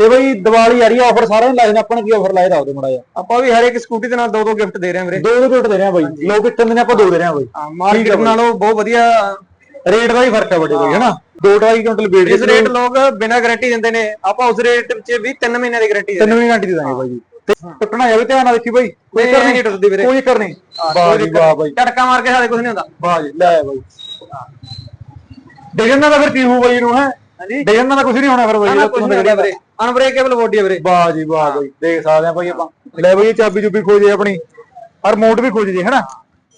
ਤੇ ਬਈ ਦੀਵਾਲੀ ਆ ਰਹੀ ਆ ਆਫਰ ਸਾਰਿਆਂ ਨੂੰ ਲਾਏ ਨੇ ਆਪਾਂ ਨੇ ਕੀ ਆਫਰ ਦੱਸ ਦਿਓ ਮੜਾ ਜਾ ਆਪਾਂ ਵੀ ਹਰ ਇੱਕ ਸਕੂਟੀ ਦੇ ਨਾਲ ਦੋ ਦੋ ਗਿਫਟ ਦੇ ਰਹੇ ਹਾਂ ਵੀਰੇ। ਦੋ ਦੋ ਗਿਫਟ ਦੇ ਰਹੇ ਆ ਬਈ। ਲੋਕ ਕਿੰਨੇ ਨੇ ਆਪਾਂ ਦੋ ਦੇ ਰਹੇ ਆ ਬਈ। ਮਾਰਕੀਟ ਨਾਲੋਂ ਬਹੁਤ ਵਧੀਆ ਰੇਟ ਦਾ ਹੀ ਫ਼ਰਕ ਹੈ ਵੱਡੇ ਬਈ ਹਨਾ? 2.5 ਕੁਇੰਟਲ ਵੇਟ ਇਸ ਰੇਟ ਲੋਕ ਬਿਨਾਂ ਗਾਰੰਟੀ ਦਿੰਦੇ ਨੇ। ਆਪਾਂ ਉਸ ਰੇਟ ਵਿੱਚ ਵੀ 3 ਮਹੀਨਿਆਂ ਦੀ ਗਾਰੰਟੀ ਦਿੰਦੇ ਤਿੰਨ ਘੰਟੇ ਦੀ ਦਾਂਗੇ ਬਾਈ। ਜੀ ਤੇ ਟੁੱਟਣਾ ਜਾਵੇ ਧਿਆਨ ਨਾਲ ਦੇਖੀ ਬਾਈ। ਕੋਈ ਕਰ ਨਹੀਂ ਟੁੱਟਦੀ ਵੀਰੇ। ਕੋਈ ਕਰ ਨਹੀਂ। ਵਾਹ ਜੀ ਵਾਹ ਬਾਈ। ਝਟਕਾ ਮਾਰ ਕੇ ਸਾਡੇ ਕੁਝ ਨਹੀਂ ਹੁੰਦਾ। ਵਾਹ ਜੀ ਲੈ ਬਾਈ। ਡਿਜ਼ਾਈਨ ਦਾ ਫਿਰ ਕੀ ਹੋਊ ਬਾਈ ਇਹਨੂੰ ਹੈ? ਹਾਂਜੀ। ਡਿਜ਼ਾਈਨ ਦਾ ਕੁਝ ਨਹੀਂ ਹੋਣਾ ਫਿਰ ਬਾਈ ਕੁਝ ਨਹੀਂ ਹੁੰਦਾ ਵੀਰੇ। ਅਨਬ੍ਰੇਕੇਬਲ ਬੋਡੀ ਹੈ ਵੀਰੇ। ਵਾਹ ਜੀ ਵਾਹ ਬਾਈ ਦੇਖ ਸਕਦੇ ਆ ਬਾਈ ਆਪਾਂ। ਲੈ ਬਾਈ ਚਾਬੀ ਚੁੱਬੀ ਖੋਜੇ ਆਪਣੀ। ਔਰ ਮੋਟ ਵੀ ਖੋਜ ਜੇ ਹੈਨਾ?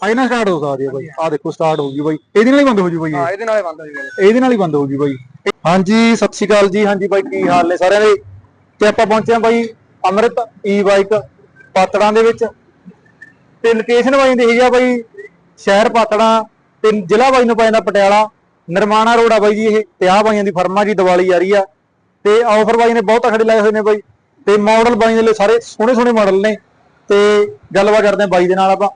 ਆਈ ਨਾ ਸਟਾਰਟ ਹੋ ਸਕਦੀ ਹੈ ਬਾਈ। ਆ ਦੇਖੋ ਸਟਾਰਟ ਹੋ ਗਈ ਬਾਈ। ਇਹਦੇ ਨਾਲ ਹੀ ਬੰਦ ਹੋ ਜੂ ਬਾਈ। ਹਾਂ ਇਹਦੇ ਨਾਲੇ ਬੰਦ ਹੋ ਜੀ ਇਹਦੇ ਨਾਲ ਹੀ ਬੰਦ ਹੋ ਗਈ ਬਾਈ। ਹਾਂਜੀ ਸਤਿ ਸ਼੍ਰੀ ਅਕਾਲ ਜੀ। ਹਾਂਜੀ ਬਾਈ ਕੀ ਹਾਲ ਨੇ ਸਾਰਿਆਂ ਦੇ? ਤੇ ਆਪਾਂ ਪਹੁੰਚੇ ਆ ਬਾਈ ਅੰਮ੍ਰਿਤ ਈ ਬਾਈਕ ਪਾਤੜਾਂ ਦੇ ਵਿੱਚ। ਤੇ ਲੋਕੇਸ਼ਨ ਬਾਈ ਦੀ ਹੈਗੀ ਆ ਬਾਈ ਸ਼ਹਿਰ ਪਾਤੜਾਂ ਤੇ ਜ਼ਿਲ੍ਹਾ ਬਾਈ ਨੂੰ ਪੈ ਜਾਂਦਾ ਪਟਿਆਲਾ। ਨਿਰਮਾਣਾ ਰੋਡ ਆ ਬਾਈ ਜੀ ਇਹ ਤੇ ਆਹ ਬਾਈਆਂ ਦੀ ਫਰਮਾ ਜੀ ਦੀਵਾਲੀ ਆ ਰਹੀ ਆ। ਤੇ ਆਫਰ ਬਾਈ ਨੇ ਬਹੁਤ ਤਕੜੇ ਲਾਏ ਹੋਏ ਨੇ ਬਾਈ। ਤੇ ਮਾਡਲ ਬਾਈ ਦੇ ਲਈ ਸਾਰੇ ਸੋਹਣੇ ਸੋਹਣੇ ਮਾਡਲ ਨੇ। ਤੇ ਗੱਲਬਾਤ ਕਰਦੇ ਆ ਬਾਈ ਦੇ ਨਾਲ ਆਪਾਂ।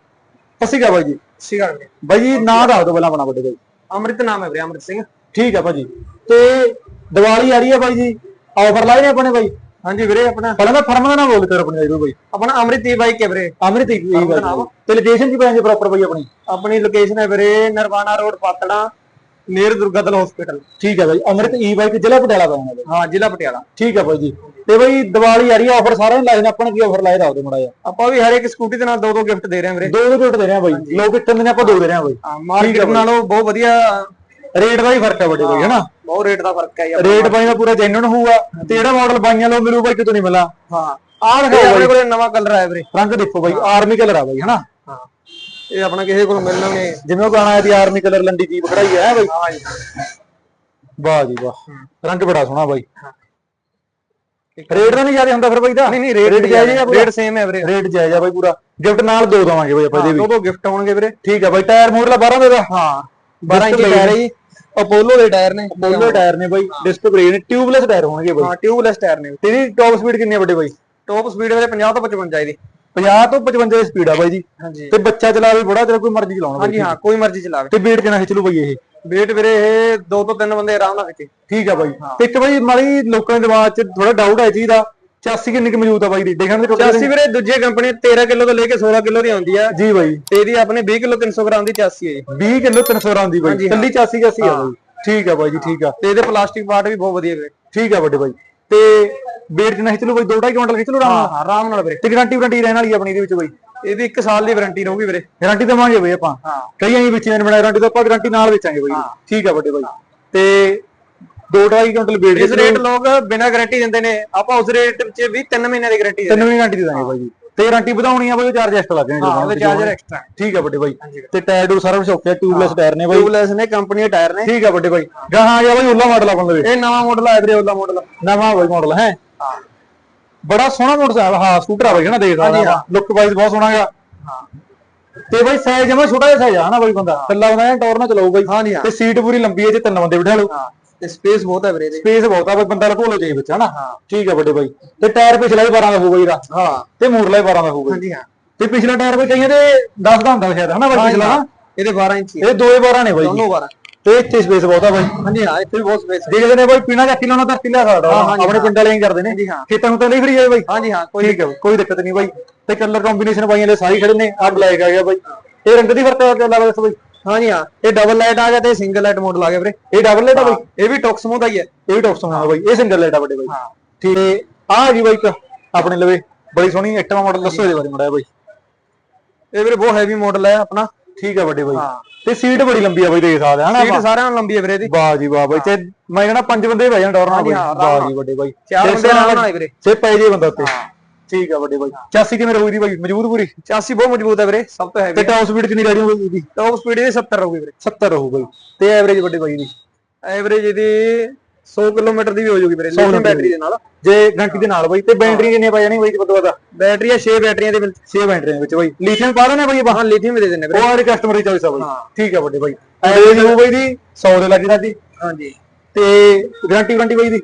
ਅਕਾਲ ਬਾਈ ਜੀ। ਸਿਗਾ ਵੀਰੇ। ਬਾਈ ਜੀ ਨਾਂ ਦੱਸ ਦਿਓ ਪਹਿਲਾਂ ਆਪਣਾ ਵੱਡੇ ਬਾਈ। ਅੰਮ੍ਰਿਤ ਨਾਮ ਹੈ ਵੀਰੇ ਅੰਮ੍ਰਿਤ ਸਿੰਘ। ਠੀਕ ਆ ਭਾਜੀ। ਤੇ ਦੀਵਾਲੀ ਆ ਰਹੀ ਆ ਬਾਈ ਜੀ। ਆਫਰ ਲਾਏ ਨੇ ਆਪਣੇ ਬਾਈ? ਹਾਂਜੀ ਵੀਰੇ ਆਪਣਾ ਪਹਿਲਾਂ ਤਾਂ ਫਰਮ ਦਾ ਨਾਮ ਬੋਲ ਕਰ ਆਪਣੇ ਜੀ ਬਾਈ। ਆਪਣਾ ਅੰਮ੍ਰਿਤ ਈ ਬਾਈਕ ਹੈ ਵੀਰੇ। ਅਮਰਿਤ ਹੀ ਬਾਈ ਤੇ ਲੋਕੇਸ਼ਨ ਕੀ ਪੈਂਦੀ ਪ੍ਰੋਪਰ ਬਾਈ ਆਪਣੀ? ਆਪਣੀ ਲੋਕੇਸ਼ਨ ਹੈ ਵੀਰੇ Narwana road Patran. Near Durgadal hospital ਠੀਕ ਆ ਬਾਈ ਅਮਰਿਤ ਈ ਬਾਈਕ ਜ਼ਿਲ੍ਹਾ ਪਟਿਆਲਾ ਬਾਈ। ਹਾਂ ਜ਼ਿਲ੍ਹਾ ਪਟਿਆਲਾ। ਠੀਕ ਆ ਬਾਈ ਜੀ। ਤੇ ਬਾਈ ਦੀਵਾਲੀ ਆ ਰਹੀ ਆ ਆਫਰ ਸਾਰਿਆਂ ਨੂੰ ਲਾਏ ਨੇ ਆਪਾਂ ਕੀ ਆਫਰ ਲਾਇਆ ਦੱਸ ਦਿਓ ਮੜਾ ਜਾ ਆਪਾਂ ਵੀ ਹਰ ਇੱਕ ਸਕੂਟੀ ਦੇ ਨਾਲ ਦੋ ਦੋ ਗਿਫਟ ਦੇ ਰਹੇ ਹਾਂ ਵੀਰੇ। ਦੋ ਦੋ ਰੇਟ ਦੇ ਰਹੇ ਆ ਬਾਈ। ਲੋਕ ਕਿੰਨੇ ਨੇ ਆਪਾਂ ਦੋ ਦੇ ਰਹੇ ਆ ਬਾਈ। ਮਾਰਕੀਟ ਨਾਲੋਂ ਬਹੁਤ ਵਧੀਆ। ਰੇਟ ਦਾ ਹੀ ਫ਼ਰਕ ਹੈ ਵੱਡੇ ਬਾਈ ਹਨਾ ਬਹੁਤ ਰੇਟ ਦਾ ਫ਼ਰਕ ਹੈ ਯਾਰ ਰੇਟ ਬਾਈ ਦਾ ਪੂਰਾ ਜੈਨੂਨ ਹੋਊਗਾ। ਤੇ ਜਿਹੜਾ ਮਾਡਲ ਬਾਈਆਂ ਲੋ ਮਿਲੂ ਬਾਈ ਕਿਤੋਂ ਨਹੀਂ ਮਿਲਾ ਹਾਂ ਆਹ ਦਿਖਾਓ ਆਪਣੇ ਕੋਲੇ ਨਵਾਂ ਕਲਰ ਆਇਆ ਵੀਰੇ। ਰੰਗ ਦੇਖੋ ਬਾਈ ਆਰਮੀ ਕਲਰ ਆ ਬਾਈ ਹਨਾ ਹਾਂ। ਇਹ ਆਪਣਾ ਕਿਸੇ ਕੋਲ ਮਿਲਣਾ ਨਹੀਂ ਜਿਵੇਂ ਉਹ ਗਾਣਾ ਆਇਆ ਦੀ ਆਰਮੀ ਕਲਰ ਲੰਡੀ ਜੀਪ ਖੜਾਈ ਹੈ ਬਾਈ? ਹਾਂ ਜੀ। ਵਾਹ ਜੀ ਵਾਹ। ਰੰਗ ਬੜਾ ਸੋਹਣਾ ਬਾਈ। ਰੇਟ ਤਾਂ ਨਹੀਂ ਜ਼ਿਆਦਾ ਹੁੰਦਾ ਫਿਰ ਬਾਈ ਦਾ? ਨਹੀਂ ਨਹੀਂ ਰੇਟ ਜਾਇਜ਼ ਹੈ ਰੇਟ ਸੇਮ ਹੈ ਵੀਰੇ। ਰੇਟ ਜਾਇਜ਼ ਆ ਬਾਈ ਪੂਰਾ। ਗਿਫਟ ਨਾਲ ਦੋ ਦਵਾਂਗੇ ਬਾਈ ਆਪਾਂ ਦੋ ਵੀ। ਦੋ ਗਿਫਟ ਆਉਣਗੇ ਵੀਰੇ। ਠੀਕ ਆ ਬਾਈ ਟਾਇਰ ਮੋਡਲ 12 ਦੇ ਦਾ। ਹਾਂ 12 Disc ਇੰਚ ਟਾਇਰ ਹੈ ਅਪੋਲੋ ਦੇ ਟਾਇਰ ਨੇ। ਬੋਲੋ ਟਾਇਰ ਨੇ ਬਾਈ। ਡਿਸਕ ਬ੍ਰੇਕ ਨੇ। ਟਿਊਬਲੈਸ ਟਾਇਰ ਹੋਣਗੇ ਬਾਈ। ਹਾਂ ਟਿਊਬਲੈਸ ਟਾਇਰ ਨੇ। ਤੇਰੀ ਟੌਪ ਸਪੀਡ ਕਿੰਨੀ ਆ ਵੱਡੇ ਬਾਈ? ਟੌਪ ਸਪੀਡ ਵੀਰੇ 50 ਤੋਂ 55 ਇਹਦੀ। 50 ਤੋਂ 55 ਦੀ ਸਪੀਡ ਆ ਬਾਈ ਜੀ। ਹਾਂਜੀ। ਤੇ ਬੱਚਾ ਚਲਾਵੇ ਬੜਾ ਚਲਾ ਕੋਈ ਮਰਜ਼ੀ ਚਲਾਉਣਾ ਹਾਂਜੀ ਹਾਂ ਕੋਈ ਮਰਜ਼ੀ ਚਲਾਵੇ। ਤੇ weight ਕਿੰਨਾ ਖਿੱਚ ਲੂ ਬਾਈ ਇਹ? weight ਵੀਰੇ ਇਹ ਦੋ ਤੋਂ ਤਿੰਨ ਬੰਦੇ ਆਰਾਮ ਨਾਲ ਖਿੱਚੇ। ਠੀਕ ਆ ਬਾਈ। ਤੇ ਇੱਕ ਬਾਈ ਮਾੜੀ ਲੋਕਾਂ ਦੇ ਦਿਮਾਗ 'ਚ ਥੋੜਾ ਡਾਊਟ ਹੈ ਚੀਜ਼ ਦਾ। 84 ਕਿੰਨੀ ਕਿ ਮੌਜੂਦ ਆ ਬਾਈ ਦੀ? ਦੇਖਣ ਦੇ ਟੁੱਟੇ ਚਾਸੀ ਵੀਰੇ ਦੂਜੇ ਕੰਪਨੀ 13 ਕਿਲੋ ਤੋਂ ਲੈ ਕੇ 16 ਕਿਲੋ ਦੀ ਆਉਂਦੀ ਆ। ਜੀ ਬਾਈ। ਤੇ ਇਹਦੀ ਆਪਣੇ 20 ਕਿਲੋ 300 ਗ੍ਰਾਮ ਦੀ ਚਾਸੀ ਹੈ ਜੀ। 20 ਕਿਲੋ 300 ਗ੍ਰਾਮ ਦੀ ਬਾਈ। ਕੱਲੀ 84 80 ਆ ਬਾਈ। ਠੀਕ ਆ ਬਾਈ ਜੀ ਠੀਕ ਆ। ਤੇ ਇਹਦੇ ਪਲਾਸਟਿਕ ਪਾਰਟ ਵੀ ਬਹੁਤ ਵਧੀਆ ਵੀਰੇ। ਠੀਕ ਆ ਵੱਡੇ ਬਾਈ। ਤੇ weight ਕਿੰਨਾ ਖਿੱਚ ਲੂ ਬਾਈ 2.5 ਕੁਇੰਟਲ ਖਿੱਚ ਲੂ ਆਰਾਮ ਨਾਲ। ਹਾਂ ਆਰਾਮ ਨਾਲ ਵੀਰੇ। ਤੇ ਗਾਰੰਟੀ ਵਾਰੰਟੀ ਰਹਿਣ ਵਾਲੀ ਆ ਆਪਣੀ ਇਹਦੇ ਵਿੱਚ ਬਾਈ। ਇਹਦੀ 1 ਸਾਲ ਦੀ ਵਾਰੰਟੀ ਰਹੂਗੀ ਵੀਰੇ। ਗਾਰੰਟੀ ਦੇਵਾਂਗੇ ਬਾਈ ਆਪਾਂ। ਹਾਂ। ਕਈ ਐਂ ਵਿੱਚ ਨੇ ਬਣਾਇਆ ਗਾਰੰਟੀ ਤਾਂ ਆਪਾਂ ਗਾਰੰਟੀ ਨਾਲ ਵੇਚਾਂਗੇ ਬਾਈ। ਠੀਕ ਆ ਵੱਡੇ ਬਾਈ। ਤੇ 2.5 ਕੁਇੰਟਲ weight ਇਸ ਰੇਟ ਲੋਕ ਬਿਨਾਂ ਗਾਰੰਟੀ ਦਿੰਦੇ ਨੇ। ਆਪਾਂ ਉਸ ਰੇਟ ਵਿੱਚ ਵੀ 3 ਮਹੀਨਿਆਂ ਦੀ ਗਾਰੰਟੀ ਤਿੰਨ ਮਹੀਨੇ ਗਾਰੰਟੀ ਦੇ ਦਾਂਗੇ ਬਾਈ। ਜੀ ਤੇ ਗਾਰੰਟੀ ਵਧਾਉਣੀ ਆ ਬਾਈ ਉਹ ਚਾਰਜ ਐਕਸਟਰਾ ਲੱਗਣੇ ਹਾਂ ਉਹਦੇ ਚਾਰਜਰ ਐਕਸਟਰਾ ਠੀਕ ਆ ਵੱਡੇ ਬਾਈ। ਤੇ ਟਾਇਰ ਟੂ ਸਾਰਾ ਕੁਝ ਓਕੇ ਟਿਊਬਲੈਸ ਟਾਇਰ ਨੇ ਬਾਈ। ਟਿਊਬਲੈਸ ਨੇ ਕੰਪਨੀ ਦੇ ਟਾਇਰ ਨੇ। ਠੀਕ ਆ ਵੱਡੇ ਬਾਈ। ਗਾਹਾਂ ਆ ਗਿਆ ਬਾਈ ਉੱਲਾ ਮਾਡਲ ਆਪਣ ਲਵੇ ਇਹ ਨਵਾਂ ਮਾਡਲ ਆਇਆ ਵੀਰੇ ਉਹਦਾ ਮਾਡਲ ਨਵਾਂ ਬਾਈ ਮਾਡਲ ਹੈ? ਹਾਂ। ਬੜਾ ਸੋਹਣਾ ਮੋਟਰਸਾਈਕਲ ਹਾਂ ਸਕੂਟਰ ਆ ਬਾਈ ਹਨਾ ਦੇਖ ਹਾਂ। ਲੁੱਕ ਵਾਈਜ਼ ਬਹੁਤ ਸੋਹਣਾ ਹੈਗਾ। ਤੇ ਬਾਈ ਸਾਈਜ਼ ਜਮਾ ਛੋਟਾ ਜਿਹਾ ਸਾਈਜ਼ ਆ ਹਨਾ ਬਾਈ ਬੰਦਾ। ਕੱਲਾ ਬੰਦਾ ਐਂ ਟੌਰ ਨਾਲ ਚਲਾਊ ਬਾਈ। ਹਾਂ। ਤੇ ਸੀਟ ਪੂਰੀ ਲੰਬੀ ਹੈ ਜੇ ਤਿੰਨ ਬੰਦੇ ਬਿਠਾ ਲਓ। ਹਾਂ। ਤੇ ਸਪੇਸ ਬਹੁਤ ਹੈ ਵੀਰੇ ਸਪੇਸ ਬਹੁਤ ਆ ਬਾਈ ਬੰਦਾ ਲਕੋ ਲੋ ਚਾਹੀ ਵਿੱਚ ਹਨਾ? ਠੀਕ ਆ ਵੱਡੇ ਬਾਈ। ਤੇ ਟਾਇਰ ਪਿਛਲਾ ਵੀ 12 ਦਾ ਹੋਊਗਾ ਇਹਦਾ। ਹਾਂ। ਤੇ ਮੂਰਲਾ ਵੀ 12 ਦਾ ਹੋਊਗਾ। ਹਾਂਜੀ ਹਾਂ। ਤੇ ਪਿਛਲਾ ਟਾਇਰ ਵੀ ਕਈਆਂ ਦੇ 10 ਦਾ ਹੁੰਦਾ ਸ਼ਾਇਦ ਹਨਾ ਬਾਈ ਪਿਛਲਾ? ਇਹਦੇ 12 ਇੰਚ ਹੀ ਇਹ ਦੋਏ 12 ਨੇ ਬਾਈ ਜੀ। ਦੋਨੋਂ 12 ਤੇ ਇੱਥੇ ਸਪੇਸ ਬਹੁਤ ਆ ਬਾਈ। ਹਾਂਜੀ ਹਾਂ ਇੱਥੇ ਵੀ ਬਹੁਤ ਸਪੇਸ ਹੈ ਦੇਖਦੇ ਨੇ ਬਾਈ ਪੀਣਾ ਚੱਕੀ ਲਾਉਣਾ ਸਕਦਾ। ਹਾਂ, ਹਾਂਜੀ, ਆਪਣੇ ਪਿੰਡ ਵਾਲੇ ਹੀ ਕਰਦੇ ਨੇ। ਹਾਂਜੀ, ਹਾਂ। ਖੇਤਾਂ ਨੂੰ ਤਾਂ ਲਈ ਫਰੀ ਜਾਏ ਬਾਈ। ਹਾਂਜੀ ਹਾਂ ਕੋਈ ਠੀਕ ਹੈ ਕੋਈ ਦਿੱਕਤ ਨਹੀਂ ਬਾਈ। ਤੇ ਕਲਰ ਕੰਬੀਨੇਸ਼ਨ ਬਾਈਆਂ ਦੇ ਸਾਰੇ ਖੜੇ ਨੇ। ਆ ਬਲੈਕ ਆ ਗਿਆ ਬਾਈ। ਇਹ ਰੰਗ ਦੀ ਫ਼ਰਕ ਲੱਗਦਾ ਬਾਈ। ਹਾਂਜੀ ਹਾਂ ਇਹ ਡਬਲ ਲਾਈਟ ਆ ਗਿਆ ਤੇ ਸਿੰਗਲ ਲਾਈਟ ਮਾਡਲ ਆ ਗਿਆ ਵੀਰੇ। ਇਹ ਡਬਲ ਲਾਈਟ ਆ ਬਾਈ ਇਹ ਵੀ ਟੌਕਸਮੋ ਦਾ ਹੀ ਹੈ ਇਹ ਵੀ ਟੌਪ ਸਮਾਂ ਬਾਈ ਇਹ ਸਿੰਗਲ ਲਾਈਟ ਆ ਵੱਡੇ ਬਾਈ। ਹਾਂ। ਠੀਕ ਹੈ ਆ ਜੀ ਬਾਈ ਇੱਕ ਆਪਣੇ ਲਵੇ ਬੜੀ ਸੋਹਣੀ ਐਕਟਿਵਾ ਮਾਡਲ ਦੱਸੋ ਇਹਦੇ ਬਾਰੇ ਮੜਾ ਬਾਈ। ਇਹ ਵੀਰੇ ਬਹੁਤ ਹੈਵੀ ਮਾਡਲ ਹੈ ਆਪਣਾ ਠੀਕ ਆ ਵੱਡੇ ਬਾਈ। ਹਾਂ। ਤੇ ਸੀਟ ਬੜੀ ਲੰਬੀ ਆ ਬਾਈ ਦੇਖ ਸਕਦੇ ਆ ਹਨਾ ਸੀਟ ਸਾਰਿਆਂ ਨਾਲ ਲੰਬੀ ਹੈ ਵੀਰੇ ਇਹਦੀ। ਵਾਹ ਜੀ ਵਾਹ ਬਾਈ ਤੇ ਮੈਂ ਕਹਿੰਦਾ ਪੰਜ ਬੰਦੇ ਬਹਿ ਜਾਣ ਡਰ ਨਾਲ ਬਾਈ। ਹਾਂ, ਵਾਹ। ਜੀ ਵੱਡੇ ਬਾਈ। ਚਾਰ ਤੇ ਬੰਦੇ ਨਾਲ ਆਏ ਵੀਰੇ। ਸੇ ਪੈ ਜੇ ਬੰਦਾ ਉੱਤੇ। ਠੀਕ ਆ ਵੱਡੇ ਬਾਈ। 84 ਕਿਵੇਂ ਰਹੂਗੀ ਦੀ ਬਾਈ? ਮੌਜੂਦ ਪੂਰੀ? ਚਾਸੀ ਬਹੁਤ ਮਜ਼ਬੂਤ ਹੈ ਵੀਰੇ ਸਭ ਤੋਂ ਤੇ ਹੈਵੀ ਟੌਪ ਸਪੀਡ ਕਿੰਨੀ ਰਹਿਣੀ ਹੋਊਗੀ ਇਹਦੀ ਟੌਪ ਸਪੀਡ ਇਹਦੀ 70 ਰਹੂਗੀ ਵੀਰੇ। 70 ਰਹੂ ਬਾਈ। ਤੇ ਐਵਰੇਜ ਵੱਡੇ ਬਾਈ ਦੀ। ਐਵਰੇਜ ਇਹਦੀ 100 ਕਿਲੋਮੀਟਰ ਦੀ ਵੀ ਹੋ ਜਾਊਗੀ ਵੀਰੇ ਲਿਥੀਅਮ ਬੈਟਰੀ ਦੇ। ਨਾਲ। ਜੇ ਗਾਰੰਟੀ ਦੇ ਨਾਲ ਬਾਈ ਤੇ ਬੈਟਰੀ ਕਿੰਨੀਆਂ ਪੈ ਜਾਣੀ ਬਾਈ ਜੀ ਬਦਵਾ ਦਾ ਬੈਟਰੀ ਹੈ 6 ਬੈਟਰੀਆਂ ਦੇ ਵਿੱਚ। 6 ਬੈਟਰੀਆਂ ਵਿੱਚ ਬਾਈ। ਲੀਥੀਅਮ ਪਾ ਰਹੇ ਨੇ ਬਾਈ ਹਾਂ ਲਿਥੀਅਮ ਦੇ ਦਿੰਦੇ ਵੀਰੇ। ਉਹ ਆਰੇ ਕਸਟਮਰ ਦੀ ਚੋਇਸ ਆ ਬਾਈ। ਹਾਂ। ਠੀਕ ਆ ਵੱਡੇ ਬਾਈ। ਐਵਰੇਜ ਹੋਊ ਬਾਈ ਦੀ 100 ਦੇ ਲੱਗੀ ਸਾਡੀ ਹਾਂਜੀ। ਤੇ ਗਾਰੰਟੀ ਵਾਰੰਟੀ ਬਾਈ ਦੀ?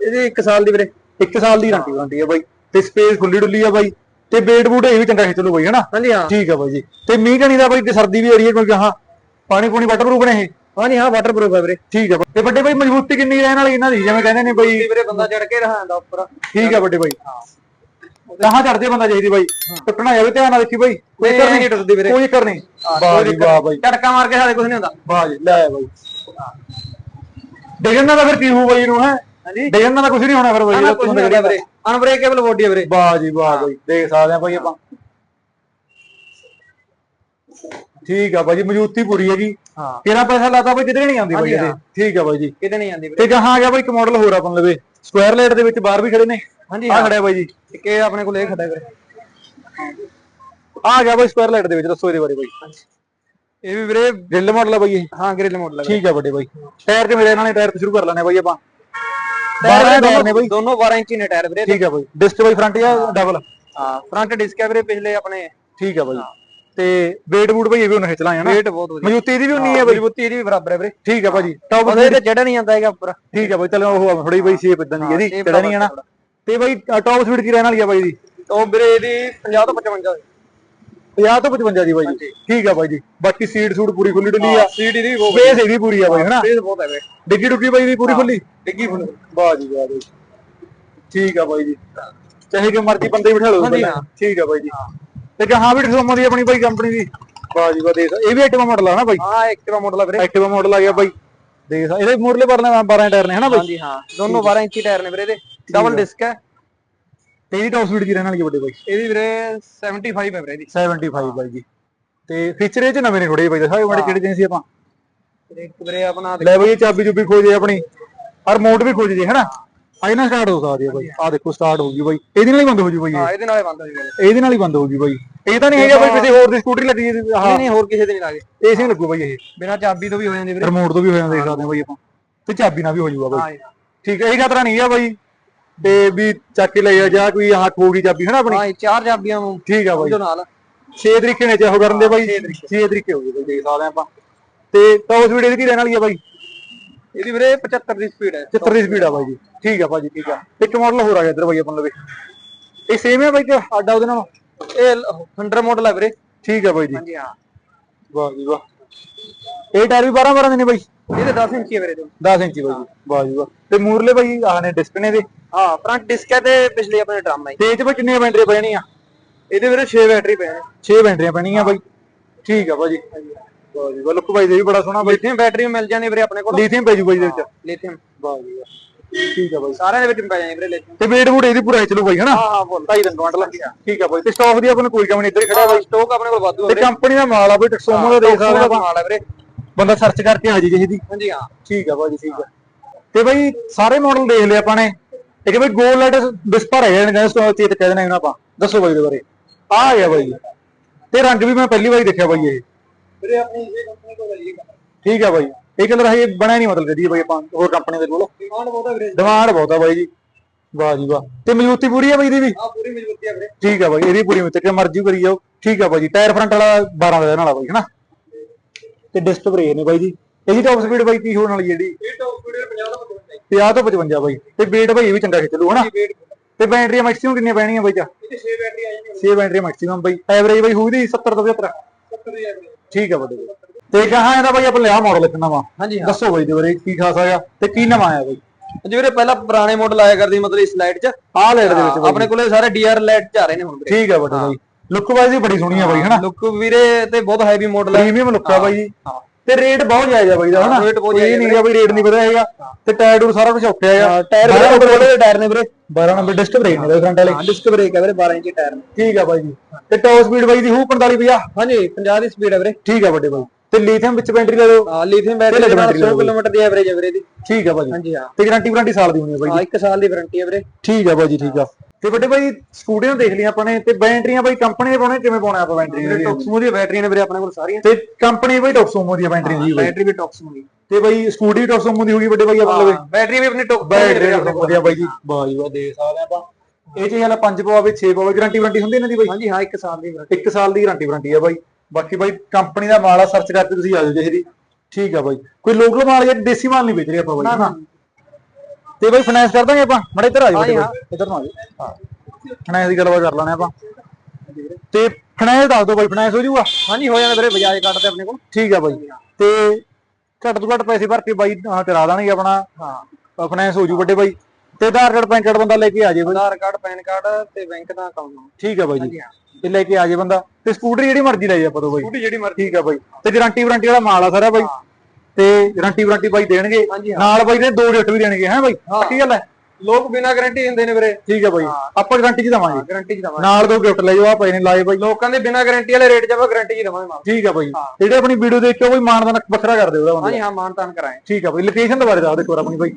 ਇਹਦੀ 1 ਸਾਲ ਦੀ ਵੀਰੇ। 1 ਸਾਲ ਦੀ ਗਾਰੰਟੀ ਵਾਰੰਟੀ ਆ ਬਾਈ। ਤੇ ਸਪੇਸ ਖੁੱਲੀ ਡੁੱਲੀ ਆ ਬਾਈ। ਤੇ ਵੇਟ ਬੂਟ ਇਹ ਵੀ ਚੰਗਾ ਖਿੱਚ ਲਓ ਬਾਈ ਹਨਾ? ਹਾਂਜੀ ਹਾਂ। ਠੀਕ ਆ ਬਾਈ ਜੀ। ਤੇ ਮੀਂਹ ਕਣੀ ਦਾ ਬਾਈ ਤੇ ਸਰਦੀ ਵੀ ਆ ਰਹੀ ਹੈ ਕਿਉਂਕਿ ਹਾਂ ਪਾਣੀ ਪੂਣੀ ਵਾਟਰ ਪ੍ਰੂਫ ਨੇ ਇਹ। ਹਾਂਜੀ ਹਾਂ ਵਾਟਰਪ੍ਰੂਫ ਹੈ ਵੀਰੇ। ਠੀਕ ਆ। ਤੇ ਵੱਡੇ ਬਾਈ ਮਜ਼ਬੂਤੀ ਕਿੰਨੀ ਰਹਿਣ ਵਾਲੀ ਇਹਨਾਂ ਦੀ? ਜਿਵੇਂ ਕਹਿੰਦੇ ਨੇ ਬਾਈ ਵੀਰੇ ਬੰਦਾ ਚੜ ਕੇ ਰਹਾਂਦਾ ਉੱਪਰ। ਠੀਕ ਆ ਵੱਡੇ ਬਾਈ। ਕਹਾਂ ਚੜਦੇ ਬੰਦਾ ਚਾਹੀਦੀ ਬਾਈ। ਟੁੱਟਣਾ ਜਾਵੇ ਧਿਆਨ ਨਾਲ ਦੇਖੀ ਬਾਈ। ਕੋਈ ਕਰ ਨਹੀਂ ਟੁੱਟਦੀ ਵੀਰੇ। ਕੋਈ ਕਰ ਨਹੀਂ। ਵਾਹ ਜੀ ਵਾਹ ਬਾਈ। ਝਟਕਾ ਮਾਰ ਕੇ ਸਾਡੇ ਕੁਝ ਨਹੀਂ ਹੁੰਦਾ। ਵਾਹ ਜੀ ਲੈ ਬਾਈ। ਡਿਗਨ ਦਾ ਫਿਰ ਕੀ ਹੋਊ ਬਾਈ ਨੂੰ ਹੈ? ਹਾਂਜੀ। ਡਿਗਨ ਦਾ ਕੁਝ ਨਹੀਂ ਹੋਣਾ ਫਿਰ ਬਾਈ ਅਨਬ੍ਰੇਕੇਬਲ ਬੋਡੀ ਵੀਰੇ। ਵਾਹ ਜੀ ਵਾਹ ਬਾਈ ਦੇਖ ਸਕਦੇ ਆ ਬਾਈ ਆਪਾਂ। ਠੀਕ ਆ ਬਾਈ ਜੀ ਮਜ਼ਬੂਤੀ ਪੂਰੀ ਹੈ ਜੀ ਹਾਂ। ਕਿਹੜਾ ਪੈਸਾ ਲਾਤਾ ਬਾਈ ਕਿਧਰੇ ਨਹੀਂ ਆਉਂਦੀ ਬਾਈ ਇਹਦੇ? ਠੀਕ ਆ ਬਾਈ ਜੀ। ਕਿਤੇ ਨਹੀਂ ਵੀਰੇ ਤੇ ਕਹਾਂ ਆ ਗਿਆ ਬਾਈ ਇੱਕ ਮਾਡਲ ਹੋਰ ਆਪਾਂ ਲਵੇ। ਸਕੁਆਇਰ ਲਾਈਟ ਦੇ ਵਿੱਚ ਬਾਹਰ ਵੀ ਖੜੇ ਨੇ। ਹਾਂਜੀ ਆ ਖੜਿਆ ਬਾਈ ਜੀ। ਇੱਕ ਇਹ ਆਪਣੇ ਕੋਲ ਇਹ ਖੜਾ ਵੀਰੇ। ਆ ਗਿਆ ਬਾਈ ਸਕੁਆਇਰ ਲਾਈਟ ਦੇ ਵਿੱਚ ਦੱਸੋ ਇਹਦੇ ਬਾਰੇ ਬਾਈ। ਇਹ ਵੀ ਵੀਰੇ ਗਿੱਲ ਮਾਡਲ ਆ ਬਾਈ ਇਹ। ਹਾਂ ਗ੍ਰਿਲ ਮਾਡਲ ਠੀਕ ਆ ਵੱਡੇ ਬਾਈ। ਟਾਇਰ ਤੇ ਮੇਰੇ ਨਾਲੇ ਟਾਇਰ ਤੋਂ ਸ਼ੁਰੂ ਕਰ ਲੈਣੇ ਬਾਈ ਆਪਾਂ। 12 ਟਾਇਰ ਨੇ ਨੇ ਬਾਈ। ਦੋਨੋਂ 12 ਇੰਚੀ ਨੇ ਟਾਇਰ ਵੀਰੇ। ਠੀਕ ਆ ਬਾਈ। ਡਿਸਕ ਬਾਈ ਫਰੰਟ ਜਾਂ ਡਬਲ ਹਾਂ। ਫਰੰਟ ਡਿਸਕ ਹੈ ਵੀਰੇ ਪਿਛਲੇ ਆਪਣੇ। ਠੀਕ ਆ ਬਾਈ। ਤੇ ਵੇਟ ਬੂਟ ਬਾਈ ਇਹ ਵੀ ਉਹਨੇ ਖਿੱਚ ਲਾਇਆ ਨਾ। weight ਬਹੁਤ ਵਧੀਆ। ਮਜ਼ਬੂਤੀ ਦੀ ਵੀ ਉਨੀ ਹੈ ਬਾਈ। ਮਜ਼ਬੂਤੀ ਇਹਦੀ ਵੀ ਬਰਾਬਰ ਹੈ ਵੀਰੇ। ਠੀਕ ਆ ਭਾਜੀ। ਟੌਪ ਉਹਦੇ ਤੇ ਚੜਾ ਨਹੀਂ ਜਾਂਦਾ ਹੈਗਾ ਉੱਪਰ। ਠੀਕ ਆ ਬਾਈ। ਚਲੋ ਉਹ ਥੋੜੀ ਬਾਈ ਸ਼ੇਪ ਇਦਾਂ ਦੀ ਇਹਦੀ ਚੜਾ ਨਹੀਂ ਹੈ ਨਾ। ਤੇ ਬਾਈ ਟੌਪ ਸਪੀਡ ਕੀ ਰਹਿਣ ਵਾਲੀ ਆ ਬਾਈ ਦੀ ਉਹ ਵੀਰੇ ਇਹਦੀ 50 ਤੋਂ 55 50 ਤੋਂ 55 ਦੀ ਬਾਈ ਜੀ। ਠੀਕ ਆ ਬਾਈ ਜੀ। ਬਾਕੀ ਸੀਟ ਸੂਟ ਪੂਰੀ ਖੁੱਲੀ ਡੁੱਲੀ ਆ। ਸੀਟ ਇਹਦੀ ਬਹੁਤ ਸਪੇਸ ਇਹਦੀ ਪੂਰੀ ਆ ਬਾਈ ਹਨਾ? ਸਪੇਸ ਬਹੁਤ ਹੈ ਵੀਰੇ। ਡਿੱਗੀ ਡੁੱਗੀ ਬਾਈ ਦੀ ਪੂਰੀ ਖੁੱਲੀ ਡਿੱਗੀ ਫੁੱਲ ਵਾਹ ਜੀ ਵਾਹ ਬਾਈ ਠੀਕ ਆ ਬਾਈ ਜੀ। ਚਾਹੇ ਕਿ ਮਰਜ਼ੀ ਬੰਦੇ ਬਿਠਾ ਲਓ ਹਾਂਜੀ, ਪਹਿਲਾਂ। ਹਾਂ। ਠੀਕ ਆ ਬਾਈ ਜੀ। ਤੇ ਕਹਾਂ ਵੀ ਟਸੋਮੋ ਦੀ ਆਪਣੀ ਬਾਈ ਕੰਪਨੀ ਦੀ। ਵਾਹ ਜੀ ਵਾਹ ਦੇਖ ਇਹ ਵੀ ਐਕਟਿਵਾ ਮਾਡਲ ਆ ਨਾ ਬਾਈ? ਹਾਂ ਐਕਟਿਵਾ ਮਾਡਲ ਹੈ ਵੀਰੇ। ਐਕਟਿਵਾ ਮਾਡਲ ਆ ਗਿਆ ਬਾਈ। ਦੇਖ ਇਹਦੇ ਮੂਰਲੇ ਪਰਲੇ 12 ਟਾਇਰ ਨੇ ਹਨਾ ਬਾਈ? ਹਾਂਜੀ ਹਾਂ। ਦੋਨੋਂ 12 ਇੰਚੀ ਟਾਇਰ ਨੇ ਵੀਰੇ ਇਹਦੇ। ਡਬਲ ਡਿਸਕ ਹੈ। ਤੇ ਇਹਦੀ ਟੌਪ ਸਪੀਡ ਕੀ ਰਹਿਣ ਵਾਲੀ ਵੱਡੇ ਬਾਈ? ਇਹਦੀ ਵੀਰੇ 75 ਹੈ ਵੀਰੇ ਇਹਦੀ। 75 ਬਾਈ ਜੀ। ਤੇ ਫੀਚਰ ਇਹ ਚ ਨਵੇਂ ਨੇ ਥੋੜੇ ਬਾਈ ਦੱਸਾਂ ਮਾੜੇ ਕਿਹੜੇ ਦਿਨ ਸੀ ਆਪਾਂ। ਇੱਕ ਵੀਰੇ ਆਪਣਾ ਲੈ ਬਾਈ ਚਾਬੀ ਚੁੱਬੀ ਖੋਜ ਜੇ ਆਪਣੀ। ਔਰ ਮੋਡ ਵੀ ਖੋਜ ਜੇ ਹਨਾ? ਆਈ ਨਾ ਸਟਾਰਟ ਹੋ ਸਕਦੀ ਹੈ ਬਾਈ। ਆ ਦੇਖੋ ਸਟਾਰਟ ਹੋ ਗਈ ਬਾਈ। ਇਹਦੇ ਨਾਲ ਹੀ ਬੰਦ ਹੋ ਜੂ ਬਾਈ ਹਾਂ ਇਹ। ਇਹਦੇ ਨਾਲੇ ਬੰਦ ਹੋ ਵੀਰੇ। ਇਹਦੇ ਨਾਲ ਹੀ ਬੰਦ ਹੋ ਗਈ ਬਾਈ। ਇਹ ਤਾਂ ਨਹੀਂ ਹੈਗਾ ਬਾਈ ਕਿਸੇ ਹੋਰ ਦੀ ਸਕੂਟਰੀ ਲੱਗੀ ਹੈ ਨਹੀਂ ਹਾਂ ਨਹੀਂ ਹੋਰ ਕਿਸੇ ਦੇ ਨਹੀਂ ਲਾਗੇ। ਏਸੀ ਲੱਗੂ ਬਾਈ ਇਹ। ਬਿਨਾ ਚਾਬੀ ਤੋਂ ਵੀ ਹੋ ਜਾਂਦੀ ਵੀਰੇ। ਰਿਮੋਟ ਤੋਂ ਵੀ ਹੋ ਜਾਂਦਾ ਦੇਖ ਸਕਦੇ ਹਾਂ ਬਾਈ ਆਪਾਂ। ਤੇ ਚਾਬੀ ਨਾਲ ਵੀ ਹੋ ਜੂਗਾ ਬਾਈ। ਹਾਂ ਠੀਕ ਹੈ ਇਹ ਖਤਰਾ ਨਹੀਂ ਆ ਬਾਈ। ਤੇ ਵੀ ਚੱਕ ਕੇ ਲੈ ਜਾ ਜਾਂ ਕੋਈ ਹੱਥ ਹੋ ਗਈ ਚਾਬੀ ਹਨਾ ਆਪਣੀ? ਹਾਂ ਚਾਰ ਚਾਬੀਆਂ ਨੂੰ ਠੀਕ ਆ ਬਾਈ। ਉਹਦੇ ਨਾਲ। 6 ਤਰੀਕੇ ਨੇ ਚਾਹੋ ਕਰਨ ਦੇ ਬਾਈ। 6 ਤਰੀਕੇ। ਹੋ ਗਏ ਬਾਈ ਦੇਖ ਸਕਦੇ ਆਪਾਂ। ਤੇ ਟੌਪ ਸਪੀਡ ਇਹਦੀ ਕੀ ਰਹਿਣ ਵਾਲੀ ਆ ਬਾਈ? ਇਹਦੀ ਵੀਰੇ 75 ਦੀ ਸਪੀਡ ਹੈ। 70 ਦੀ ਸਪੀਡ ਆ ਬਾਈ ਜੀ। ਠੀਕ ਆ ਭਾਜੀ ਠੀਕ ਆ। ਇੱਕ ਮਾਡਲ ਹੋਰ ਆ ਗਿਆ ਇੱਧਰ ਬਾਈ ਆਪਾਂ ਲਵੇ ਇਹ ਸੇਮ ਹੈ ਬਾਈ ਕਿ ਆਡਾ ਉਹਦੇ ਨਾਲ? ਇਹ 100 ਮਾਡਲ ਹੈ ਵੀਰੇ। ਠੀਕ ਆ ਬਾਈ ਜੀ। ਹਾਂਜੀ ਹਾਂ। ਵਾਹ ਜੀ ਵਾਹ। ਇਹ ਟਾਇਰ ਵੀ 12 12 ਦੇ ਨੇ ਬਾਈ। ਇਹਦੇ 10 ਇੰਚੀ ਹੈ ਵੀਰੇ ਤੋਂ 10 ਇੰਚੀ ਬਾਈ। ਵਾਹ ਜੀ ਵਾਹ। ਤੇ ਮੂਰਲੇ ਬਾਈ ਆਹ ਨੇ ਡਿਸਕ ਨੇ ਦੇ ਹਾਂ ਫਰੰਟ ਡਿਸਕ ਹੈ ਤੇ ਪਿਛਲੇ ਆਪਣੇ ਡਰਮ ਹੈ ਤੇ ਇਹ ਚ ਬਾਈ ਕਿੰਨੀਆਂ ਬੈਟਰੀਆਂ ਪੈਣੀਆਂ? ਇਹਦੇ ਵੀਰੇ 6 ਬੈਟਰੀ ਨੇ। 6 ਬੈਟਰੀਆਂ ਪੈਣੀਆਂ ਬਾਈ। ਠੀਕ ਆ ਬਾਈ ਵਾਹ ਜੀ ਵਾਹ। ਲੁੱਕ ਬਾਈ ਦੇ ਵੀ ਬੜਾ ਸੋਹਣਾ ਬਾਈ। ਲਿਥੀਅਮ ਬੈਟਰੀ ਮਿਲ ਜਾਂਦੀ ਵੀਰੇ ਆਪਣੇ ਕੋਲ। ਲੀਥੀਅਮ ਪੈ ਜੂ ਬਾਈ ਦੇ ਵਿੱਚ ਲਿਥੀਅਮ ਵਾਹ ਜੀ ਵਾਹ। ਠੀਕ ਆ ਬਾਈ। ਸਾਰਿਆਂ ਦੇ ਵਿੱਚ ਪੈ ਜਾਂਦੀ ਵੀਰੇ ਲਿਥੀਅਮ ਤੇ ਵੇਟ ਵੂਟ ਇਹਦੀ ਪੂਰਾ ਚਲੋ ਬਾਈ ਹਨਾ? ਹਾਂ ਹਾਂ ਬੋਲ ਢਾਈ ਦਿਨ ਕੁਆਂਟਲ। ਠੀਕ ਆ ਬਾਈ। ਤੇ ਸਟਾਕ ਦੀ ਆਪਾਂ ਨੂੰ ਕੋਈ ਕਮੀ ਨਹੀਂ ਇੱਧਰ ਖੜਾ ਬਾਈ। ਸਟਾਕ ਆਪਣੇ ਕੋਲ ਵਾਧੂ ਹੈ ਤੇ ਕੰਪਨੀ ਦਾ ਮਾਲ ਆ ਬਈ ਟਕਸੋਮੋ ਦਾ ਦੇਖ ਸਕਦੇ ਦਾ ਆਪਾਂ। ਮਾਲ ਹੈ ਵੀਰੇ। ਬੰਦਾ ਸਰਚ ਕਰਕੇ ਆ ਜੀ ਜਿਹਦੀ ਹਾਂਜੀ ਹਾਂ। ਠੀਕ ਆ ਭਾਜੀ ਠੀਕ ਆ। ਤੇ ਬਈ ਸਾਰੇ ਮਾਡਲ ਦੇਖ ਲਏ ਆਪਾਂ ਨੇ। ਇੱਕ ਬਈ ਗੋਲਡ ਵਿਸਪਰ ਹੈ ਇਹਨਾਂ ਕਹਿੰਦੇ ਚੇਤ ਕਹਿ ਦੇਣਾ ਇਹਨਾਂ ਆਪਾਂ। ਦੱਸੋ ਬਾਈ ਦੇ ਬਾਰੇ। ਆ ਆ ਗਿਆ ਬਾਈ। ਤੇ ਰੰਗ ਵੀ ਮੈਂ ਪਹਿਲੀ ਵਾਰੀ ਦੇਖਿਆ ਬਾਈ ਇਹ। ਵੀਰੇ ਆਪਣੀ ਇਹ ਕੰਪਨੀ ਕੋਲ ਹੈ ਇਹ ਠੀਕ ਆ ਬਾਈ। ਇਹ ਕਲਰ ਹਜੇ ਬਣਿਆ ਨਹੀਂ ਮਤਲਬ ਕਦੀ ਬਾਈ ਆਪਾਂ ਹੋਰ ਕੰਪਨੀ ਦੇ ਕੋਲ। ਡਿਮਾਂਡ ਬਹੁਤ ਹੈ ਵੀਰੇ ਡਿਮਾਂਡ ਬਹੁਤ ਆ ਬਾਈ ਜੀ। ਵਾਹ ਜੀ ਵਾਹ। ਤੇ ਮਜ਼ਬੂਤੀ ਪੂਰੀ ਆ ਬਾਈ ਦੀ ਵੀ? ਆ ਪੂਰੀ ਮਜ਼ਬੂਤੀ ਹੈ ਵੀਰੇ। ਠੀਕ ਆ ਬਾਈ ਇਹਦੀ ਪੂਰੀ ਮਿੱਤਰ ਕਿ ਮਰਜ਼ੀ ਕਰੀ ਜਾਓ। ਠੀਕ ਆ ਬਾਈ ਜੀ। ਟਾਇਰ ਫਰੰਟ ਵਾਲਾ 12 ਦਾ ਵਾਲਾ ਬਾਈ ਹਨਾ? ਤੇ ਡਿਸਕ ਬ੍ਰੇਕ ਨੇ ਬਾਈ ਜੀ। ਇਹਦੀ ਟੌਪ ਸਪੀਡ ਬਾਈ ਕੀ ਹੋਣ ਵਾਲੀ ਜਿਹੜੀ। ਇਹ ਟੌਪ ਸਪੀਡ 50 ਤੋਂ 55 50 ਤੋਂ 55 ਬਾਈ। ਤੇ weight ਬਾਈ ਇਹ ਵੀ ਚੰਗਾ ਖਿੱਚ ਲੂ ਹਨਾ? ਤੇ ਬੈਟਰੀਆਂ ਮੈਕਸਿਮਮ ਕਿੰਨੀਆਂ ਪੈਣੀਆਂ ਬਾਈ ਚਾ ਇਹਦੇ 6 ਬੈਟਰੀ ਆ ਜਾਂਦੀ 6 ਬੈਟਰੀ ਮੈਕਸਿਮਮ ਬਾਈ। ਐਵਰੇਜ ਬਾਈ ਹੋਊਗੀ 70 ਤੋਂ 75 70 ਦੀ ਹੈ ਵੀਰੇ ਠੀਕ ਆ ਬਾਈ ਤੇ ਕਹਾਂ ਇਹਦਾ ਬਾਈ ਆਪਾਂ ਲਿਆ ਮਾਡਲ ਇੱਕ ਨਵਾਂ। ਹਾਂਜੀ ਦੱਸੋ ਬਾਈ ਦੇ ਬਾਰੇ ਕੀ ਖਾਸ ਆਇਆ ਤੇ ਕੀ ਨਵਾਂ ਆਇਆ ਬਾਈ? ਜੀ ਵੀਰੇ ਪਹਿਲਾਂ ਪੁਰਾਣੇ ਮਾਡਲ ਆਇਆ ਕਰਦੀ ਮਤਲਬ ਇਸ ਲਾਈਟ 'ਚ। ਆਹ ਲਾਈਟ ਦੇ ਵਿੱਚ ਆਪਣੇ ਕੋਲੇ ਸਾਰੇ ਡੀਆਰ ਲਾਈਟ 'ਚ ਆ ਰਹੇ ਨੇ ਹੁਣ ਠੀਕ ਆ ਬਾਈ ਲੁੱਕ ਵਾਈਜ਼ ਵੀ ਬੜੀ ਸੋਹਣੀ ਆ ਬਾਈ ਹਨਾ? ਲੁੱਕ ਵੀਰੇ ਤੇ ਬਹੁਤ ਹੈਵੀ ਮਾਡਲ ਹੈ ਪ੍ਰੀਮੀਅਮ ਲੁੱਕ ਆ ਬਾਈ ਜੀ। ਹਾਂ। ਤੇ ਰੇਟ ਬਹੁਤ ਜਾਇਜ਼ ਆ ਬਾਈ ਦਾ ਹਨਾ? ਰੇਟ ਬਹੁਤ ਨਹੀਂ ਹੈਗਾ ਬਾਈ ਰੇਟ ਨਹੀਂ ਵਧਿਆ ਹੈਗਾ। ਤੇ ਟਾਇਰ ਟੂਰ ਸਾਰਾ ਕੁਝ ਓਕੇ ਹੈਗਾ। ਟਾਇਰ ਵੀਰੇ ਕੋਲੇ ਟਾਇਰ ਨੇ ਵੀਰੇ। 12 ਨੰਬਰ ਡਿਸਕ ਬ੍ਰੇਕ ਨੇ ਫਰੰਟ ਵਾਲੇ। ਹਾਂ ਡਿਸਕ ਬ੍ਰੇਕ ਹੈ ਵੀਰੇ 12 ਇੰਚੀ ਟਾਇਰ ਨੇ। ਠੀਕ ਆ ਬਾਈ ਜੀ। ਤੇ ਟੌਪ ਸਪੀਡ ਬਾਈ ਦੀ ਹੋਊ 45 50 ਹਾਂਜੀ 50 ਦੀ ਸਪੀਡ ਹੈ ਵੀਰੇ। ਠੀਕ ਆ ਵੱਡੇ ਬਾਈ। ਤੇ ਲੀਥੀਅਮ ਵਿੱਚ ਬੈਟਰੀ ਲੈ ਲਓ। ਹਾਂ ਲਿਥੀਅਮ ਬੈਟਰੀ ਦੇ ਨਾਲ 100 ਕਿਲੋਮੀਟਰ ਦੀ ਐਵਰੇਜ ਹੈ ਵੀਰੇ ਦੀ ਠੀਕ ਆ ਬਾਈ। ਹਾਂਜੀ ਹਾਂ। ਤੇ ਗਾਰੰਟੀ ਵਾਰੰਟੀ ਸਾਲ ਦੀ ਹੋਣੀ ਆ ਬਾਈ ਹਾਂ 1 ਸਾਲ ਦੀ ਵਾਰੰਟੀ ਹੈ ਵੀਰੇ। ਠੀਕ ਆ ਬਾਈ ਜੀ ਠੀਕ ਆ। ਤੇ ਵੱਡੇ ਬਾਈ ਸਕੂਟੀਆਂ ਦੇਖ ਲਈਆਂ ਆਪਾਂ ਨੇ ਤੇ ਬੈਟਰੀਆਂ ਬਾਈ ਕੰਪਨੀ ਦੇ ਪਾਉਣੇ ਕਿਵੇਂ ਪਾਉਣੇ ਆਪਾਂ ਬੈਟਰੀਆਂ ਵੀਰੇ ਟੌਕਸਮੋ ਦੀਆਂ ਬੈਟਰੀਆਂ ਨੇ ਵੀਰੇ ਆਪਣੇ ਕੋਲ ਸਾਰੀਆਂ। ਤੇ ਕੰਪਨੀ ਬਾਈ ਟੌਕਸੋਮੋ ਦੀਆਂ ਬੈਟਰੀਆਂ ਜੀ ਬੈਟਰੀ ਵੀ ਟੌਕਸਮੋ ਦੀ। ਤੇ ਬਾਈ ਸਕੂਟੀ ਟੌਕਸੋਮੋ ਦੀ ਹੋਗੀ ਵੱਡੇ ਬਾਈ ਆਪਾਂ ਲਵੇ। ਬੈਟਰੀ ਵੀ ਆਪਣੀ ਟੌਕ ਬੈਟਰੀ ਵਧੀਆ ਬਾਈ ਜੀ। ਵਾਹ ਜੀ ਵਾਹ ਦੇ ਸਕਦੇ ਆਪਾਂ। ਇਹ ਚ ਹਾਲਾ 5 ਪਵਾਵੇ 6 ਪਵਾਵੇ ਗਾਰੰਟੀ ਵਾਰੰਟੀ ਹੁੰਦੀ ਇਹਨਾਂ ਦੀ ਬਾਈ ਹਾਂਜੀ ਹਾਂ 1 ਸਾਲ ਦੀ ਵਾਰੰਟੀ 1 ਸਾਲ ਦੀ ਗਾਰੰਟੀ ਵਾਰੰਟੀ ਆ ਬਾਈ ਬਾਕੀ ਬਾਈ ਕੰਪਨੀ ਦਾ ਮਾਲ ਆ ਸਰਚ ਕਰਕੇ ਤੁਸੀਂ ਆ ਜਾਓ ਜਿਹਦੀ ਠੀਕ ਆ ਬਾਈ ਕੋਈ ਲੋਕਲ ਮਾਲ ਜਾਂ ਦੇਸੀ ਮਾਲ ਨਹੀਂ ਵੇਚ ਰਹੇ ਆਪਾਂ ਬਾਈ ਨਾ। ਤੇ ਬਾਈ ਫਾਈਨਾਂਸ ਕਰ ਦਾਂਗੇ ਆਪਾਂ ਮੜੇ ਇੱਧਰ ਆ ਜਾਓ ਇੱਧਰ ਨੂੰ ਆ ਜਾਓ। ਹਾਂ। ਫਾਈਨਾਂਸ ਦੀ ਗੱਲਬਾਤ ਕਰ ਲਾਣੇ ਆਪਾਂ। ਤੇ ਫਾਈਨਾਂਸ ਦੱਸ ਦਿਓ ਬਾਈ ਫਾਈਨਾਂਸ ਹੋ ਜਾਊਗਾ? ਹਾਂਜੀ ਹੋ ਜਾਂਦਾ ਵੀਰੇ ਬਜਾਜ ਕਾਰਡ ਤੇ ਆਪਣੇ ਕੋਲ। ਠੀਕ ਆ ਬਾਈ। ਤੇ ਘੱਟ ਤੋਂ ਘੱਟ ਪੈਸੇ ਭਰ ਕੇ ਬਾਈ ਹਾਂ, ਕਰਾ ਦੇਣਗੇ ਆਪਣਾ। ਹਾਂ। ਫਾਈਨੈਂਸ ਹੋ ਜੂ ਵੱਡੇ ਬਾਈ। ਤੇ ਆਧਾਰ ਕਾਰਡ ਪੈਨ ਕਾਰਡ ਬੰਦਾ ਲੈ ਕੇ ਆ ਜੇ ਬਾਈ। ਆਧਾਰ ਕਾਰਡ ਪੈਨ ਕਾਰਡ ਤੇ ਬੈਂਕ ਦਾ ਅਕਾਊਂਟ ਠੀਕ ਹੈ ਬਾਈ ਜੀ। ਇਹ ਲੈ ਕੇ ਆ ਜੇ ਬੰਦਾ। ਤੇ ਸਕੂਟਰ ਜਿਹੜੀ ਮਰਜ਼ੀ ਲੈ ਜਾ ਆਪਾਂ ਤੋਂ ਬਾਈ। ਸਕੂਟੀ ਜਿਹੜੀ ਮਰਜ਼ੀ। ਠੀਕ ਹੈ ਬਾਈ। ਤੇ ਗਾਰੰਟੀ ਵਾਰੰਟੀ ਵਾਲਾ ਮਾਲ ਆ ਸਾਰਾ ਬਾਈ। ਤੇ ਗਾਰੰਟੀ ਵਾਰੰਟੀ ਬਾਈ ਦੇਣਗੇ। ਨਾਲ ਬਾਈ ਦੇ ਦੋ ਗਿਫਟ ਵੀ ਦੇਣਗੇ ਹੈ ਬਾਈ? ਹਾਂ। ਕੀ ਗੱਲ ਹੈ? ਲੋਕ ਬਿਨਾਂ ਗਾਰੰਟੀ ਦਿੰਦੇ ਨੇ ਵੀਰੇ। ਠੀਕ ਹੈ ਬਾਈ। ਆਪਾਂ ਗਾਰੰਟੀ ਚ ਦਵਾਂਗੇ। ਗਾਰੰਟੀ ਚ ਦਵਾਂਗੇ। ਨਾਲ ਦੋ ਗਿਫਟ ਲੈ ਜਾਓ ਆ ਪਏ ਨੇ ਲਾਏ ਬਾਈ। ਲੋਕਾਂ ਦੇ ਬਿਨਾਂ ਗਾਰੰਟੀ ਵਾਲੇ ਰੇਟ ਆਪਾਂ ਗਾਰੰਟੀ ਚ ਦਵਾਂਗੇ ਮਾਲ। ਠੀਕ ਹੈ ਬਾਈ। ਜਿਹੜੇ ਆਪਣੀ ਵੀਡੀਓ ਦੇਖ ਕੇ ਬਾਈ ਮਾਨਦਾਨ ਵੱਖਰਾ ਕਰ ਦਿਓ ਉਹਦਾ ਹਾਂਜੀ ਹਾਂ ਮਾਨਤਾਨ ਕਰਾਏ ਠੀਕ ਹੈ ਬਾਈ। ਲੋਕੇਸ਼ਨ ਦੇ ਬਾਰੇ ਦੱਸ ਦੇ ਇੱਕ ਵਾਰ ਆਪਣੀ ਬਾਈ।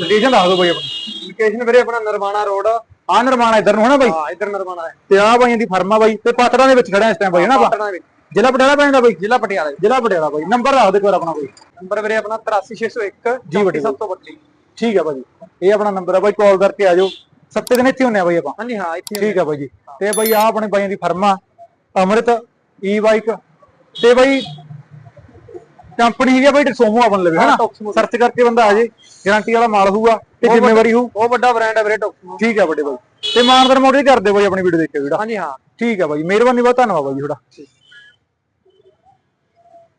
ਲੋਕੇਸ਼ਨ ਦੱਸ ਦਿਓ ਬਾਈ ਆਪਣੀ। ਲੋਕੇਸ਼ਨ ਵੀਰੇ ਆਪਣਾ ਨਰਵਾਣਾ ਰੋਡ। ਆ ਨਿਰਮਾਣ ਇਧਰ ਨੂੰ ਹੈ ਨਾ ਬਾਈ? ਹਾਂ ਇੱਧਰ ਨਰਵਾਣਾ ਹੈ। ਤੇ ਆ ਬਾਈਆਂ ਦੀ ਫਰਮਾ ਬਾਈ। ਤੇ ਪਾਤੜਾਂ ਦੇ ਵਿੱਚ ਖੜਾ ਇਸ ਟਾਈਮ ਬਾਈ ਹੈ ਨਾ ਪਾਤੜਾਂ ਵਿੱਚ। ਜ਼ਿਲ੍ਹਾ ਪਟਿਆਲਾ ਪੈਂਦਾ ਬਾਈ ਜ਼ਿਲ੍ਹਾ ਪਟਿਆਲਾ ਜ਼ਿਲ੍ਹਾ ਪਟਿਆਲਾ ਬਾਈ। ਨੰਬਰ ਦੱਸ ਦੇ ਵਾਰ ਆਪਣਾ ਬਾਈ ਨੰਬਰ ਵੀਰੇ ਆਪਣਾ 83601 ਜੀ ਵੱਡੇ 732 ਠੀਕ ਹੈ ਬਾਈ ਇਹ ਆਪਣਾ ਨੰਬਰ ਆ ਬਾਈ ਕਾਲ ਕਰਕੇ ਆ ਜਾਓ। ਸੱਤੇ ਦਿਨ ਇੱਥੇ ਹੁੰਨੇ ਆ ਬਾਈ ਆਪਾਂ। ਹਾਂਜੀ ਹਾਂ ਇੱਥੇ ਠੀਕ ਹੈ ਬਾਈ ਜੀ ਤੇ ਬਾਈ ਆ ਆਪਣੇ ਬਾਈਆਂ ਦੀ ਫਰਮਾ ਅਮਰਿਤ ਈ ਬਾਈਕ ਤੇ ਬਾਈ ਕੰਪਨੀ ਹੈਗੀ ਬਾਈ ਟਸੋਮੋ ਆਪਣ ਲਵੇ ਹਨਾ? ਸਰਚ ਕਰਕੇ ਬੰਦਾ ਆ ਜੇ ਗਾਰੰਟੀ ਵਾਲਾ ਮਾਲ ਹੋਊਗਾ ਤੇ ਜ਼ਿੰਮੇਵਾਰੀ ਹੋਊ। ਬਹੁਤ ਵੱਡਾ ਬ੍ਰਾਂਡ ਹੈ ਵੀਰੇ ਟੋਕਸਮੋ ਠੀਕ ਹੈ ਵੱਡੇ ਬਾਈ ਤੇ ਮਾਨਦਰ ਮੋੜੀ ਕਰਦੇ ਬਾਈ ਆਪਣੀ ਵੀਡੀਓ ਦੇਖ ਕੇ ਵੀੜਾ ਹਾਂਜੀ ਹਾਂ। ਠੀਕ ਹੈ ਬਾਈ ਮਿਹਰਬਾਨੀ ਬਹੁਤ ਧੰਨਵਾਦ ਬਾਈ ਤੁਹਾਡਾ।